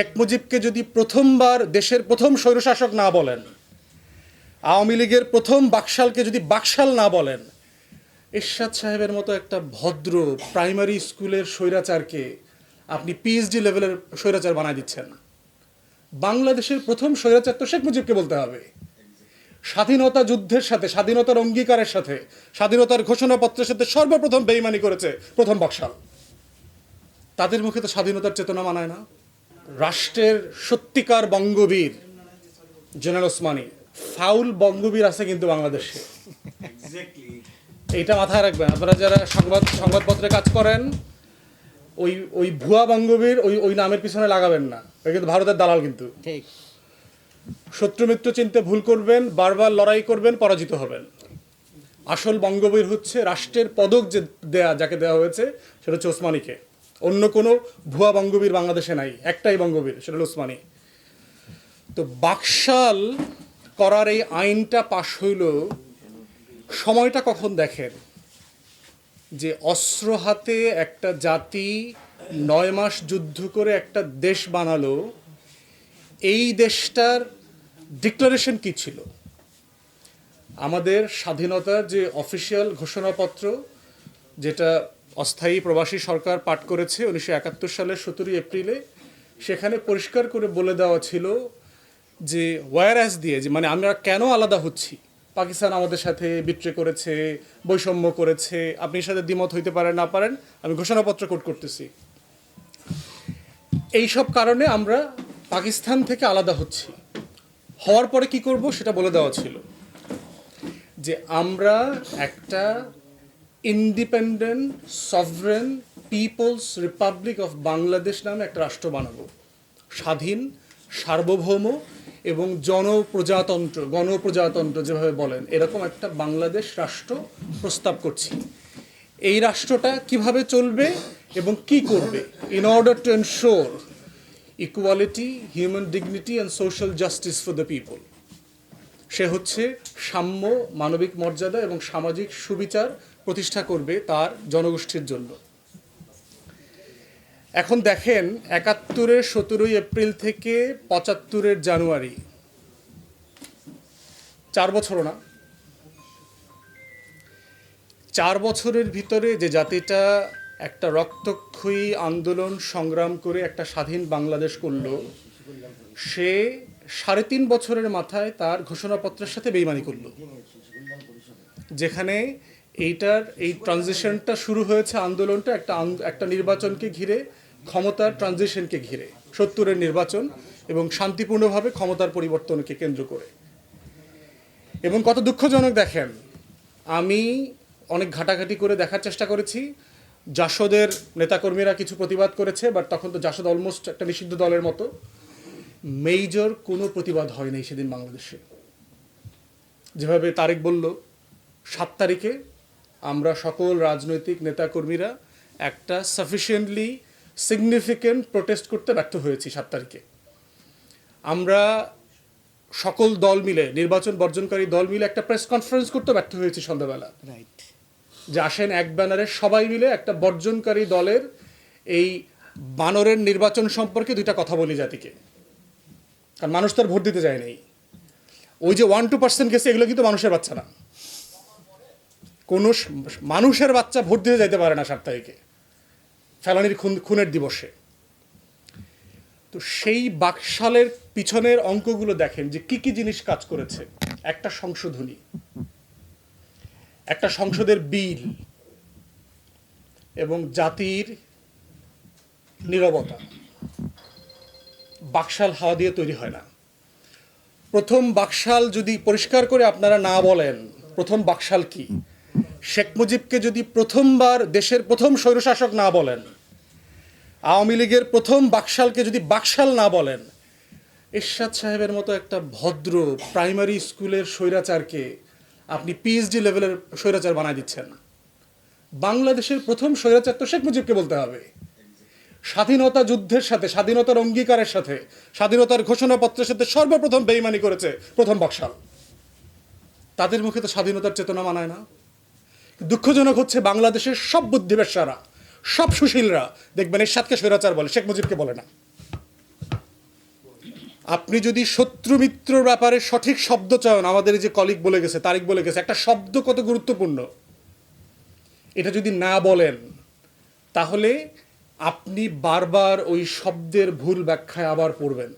শেখ মুজিবকে যদি প্রথমবার দেশের প্রথম স্বৈরশাসক না বলেন, আওয়ামী লীগের প্রথম বাকশালকে যদি বাকশাল না বলেন, এরশাদ সাহেবের মতো একটা ভদ্র প্রাইমারি স্কুলের স্বৈরাচারকে আপনি পিএইচডি লেভেলের স্বৈরাচার বানায় দিচ্ছেন। বাংলাদেশের প্রথম স্বৈরাচার তো শেখ মুজিবকে বলতে হবে। স্বাধীনতা যুদ্ধের সাথে, স্বাধীনতার অঙ্গীকারের সাথে, স্বাধীনতার ঘোষণাপত্রের সাথে সর্বপ্রথম বেইমানি করেছে প্রথম বাকশাল। তাদের মুখে তো স্বাধীনতার চেতনা মানায় না। রাষ্ট্রের সত্যিকার বঙ্গবীর জেনারেল ওসমানি। ফাউল বঙ্গবীর আছে কিন্তু বাংলাদেশে। এইটা মাথায় রাখবেন। আপনারা যারা সংবাদ সংবাদপত্রে কাজ করেন ওই ওই ভুয়া বঙ্গবীর ওই ওই নামের পিছনে লাগাবেন না। ওই কিন্তু ভারতের দালাল কিন্তু। ঠিক। শত্রু মিত্র চিনতে ভুল করবেন বারবার লড়াই করবেন পরাজিত হবেন। আসল বঙ্গবীর হচ্ছে রাষ্ট্রের পদক যে দেয়া যাকে দেওয়া হয়েছে সেটা হচ্ছে ওসমানীকে। অন্য কোনো ভুয়া বঙ্গবীর বাংলাদেশে নাই, একটাই বঙ্গবীর, সেটা হলো তো বাকশাল করার এই আইনটা পাশ হইল, সময়টা কখন দেখেন? যে অস্ত্র হাতে একটা জাতি নয় মাস যুদ্ধ করে একটা দেশ বানালো, এই দেশটার ডিক্লারেশন কি ছিল? আমাদের স্বাধীনতার যে অফিসিয়াল ঘোষণাপত্র, যেটা অস্থায়ী প্রবাসী সরকার পাঠ করেছে উনিশশো একাত্তর সালের সতেরোই এপ্রিলে। সেখানে পরিষ্কার করে বলে দেওয়া ছিল যে ওয়ারঅ্যাস দিয়ে, যে মানে আমরা কেন আলাদা হচ্ছি? পাকিস্তান আমাদের সাথে বিট্রে করেছে, বৈষম্য করেছে, আপনি সাথে দ্বিমত হইতে পারেন, না পারেন, আমি ঘোষণাপত্র কোট করতেছি। এইসব কারণে আমরা পাকিস্তান থেকে আলাদা হচ্ছি। হওয়ার পরে কি করব সেটা বলে দেওয়া ছিল যে, আমরা একটা independent sovereign people's republic of Bangladesh নামে একটা রাষ্ট্র বানাবো। স্বাধীন, সার্বভৌম এবং জনপ্রজাতন্ত্র, গণপ্রজাতন্ত্র যেভাবে বলেন, এরকম একটা বাংলাদেশ রাষ্ট্র প্রস্তাব করছি। এই রাষ্ট্রটা কীভাবে চলবে এবং কি করবে? In order to ensure equality human dignity and social justice for the people সে হচ্ছে সাম্য, মানবিক মর্যাদা এবং সামাজিক সুবিচার প্রতিষ্ঠা করবে তার জনগোষ্ঠীর জন্য। এখন দেখেন, একাত্তরের সতেরোই এপ্রিল থেকে পঁচাত্তরের জানুয়ারি। চার বছরও না। চার বছরের ভিতরে যে জাতিটা একটা রক্তক্ষয়ী আন্দোলন সংগ্রাম করে একটা স্বাধীন বাংলাদেশ করল, সে সাড়ে তিন বছরের মাথায় তার ঘোষণাপত্রের সাথে বেইমানি করল। যেখানে এইটার এই ট্রানজিশনটা শুরু হয়েছে আন্দোলনটা একটা একটা নির্বাচনকে ঘিরে, ক্ষমতার ট্রানজিশনকে ঘিরে, সত্তরের নির্বাচন এবং শান্তিপূর্ণভাবে ক্ষমতার পরিবর্তনকে কেন্দ্র করে। এবং কত দুঃখজনক দেখেন, আমি অনেক ঘাটাঘাটি করে দেখার চেষ্টা করেছি। জাসদের নেতাকর্মীরা কিছু প্রতিবাদ করেছে বাট তখন তো জাসদ অলমোস্ট একটা নিষিদ্ধ দলের মতো। মেজর কোনো প্রতিবাদ হয়নি সেদিন বাংলাদেশে। যেভাবে তারেক বলল, সাত তারিখে আমরা সকল রাজনৈতিক নেতাকর্মীরা একটা সাফিসিয়েন্টলি সিগনিফিক্যান্ট প্রোটেস্ট করতে ব্যর্থ হয়েছি সাত তারিখে। আমরা সকল দল মিলে নির্বাচন বর্জনকারী দল মিলে একটা প্রেস কনফারেন্স করতে ব্যর্থ হয়েছি সন্ধ্যাবেলা। রাইট যে আসেন এক ব্যানারে সবাই মিলে একটা বর্জনকারী দলের এই বানরের নির্বাচন সম্পর্কে দুইটা কথা বলি জাতিকে। কারণ মানুষ তো আর ভোট দিতে যায় নাই। ওই যে ওয়ান টু পার্সেন্ট গেছে এগুলো কিন্তু মানুষের বাচ্চা না। কোনো মানুষের বাচ্চা ভোট দিতে যাইতে পারে না তারিখে ফেলানির খুন, খুনের দিবসে। তো সেই বাকশালের পিছনের অঙ্কগুলো দেখেন যে কি কি জিনিস কাজ করেছে। একটা সংশোধনী। একটা সংসদের বিল। এবং জাতির নীরবতা। বাকশাল হাওয়া দিয়ে তৈরি হয় না। প্রথম বাকশাল যদি পরিষ্কার করে আপনারা না বলেন, প্রথম বাকশাল কি? শেখ মুজিবকে যদি প্রথমবার দেশের প্রথম স্বৈরশাসক না বলেন, আওয়ামী লীগের প্রথম বাকশালকে যদি বাকশাল না বলেন, এরশাদ সাহেবের মতো একটা ভদ্র প্রাইমারি স্কুলের স্বৈরাচারকে আপনি পিএইচডি লেভেলের স্বৈরাচার বানায় দিচ্ছেন। বাংলাদেশের প্রথম স্বৈরাচার তো শেখ মুজিবকে বলতে হবে। স্বাধীনতা যুদ্ধের সাথে, স্বাধীনতার অঙ্গীকারের সাথে, স্বাধীনতার ঘোষণাপত্রের সাথে সর্বপ্রথম বেইমানি করেছে প্রথম বাকশাল। তাদের মুখে তো স্বাধীনতার চেতনা মানায় না। দুঃখজনক হচ্ছে বাংলাদেশের সব বুদ্ধিবেশারা, সব সুশীলরা, দেখবেন সাতকে স্বৈরাচার বলে, শেখ মুজিবকে বলে না। আপনি যদি শত্রু মিত্রর ব্যাপারে সঠিক শব্দ চয়ন আমাদের এই যে কলিগ বলে গেছে, তারিক বলে গেছে, একটা শব্দ কত গুরুত্বপূর্ণ? এটা যদি না বলেন, তাহলে আপনি বারবার ওই শব্দের ভুল ব্যাখ্যায় আবার পড়বেন।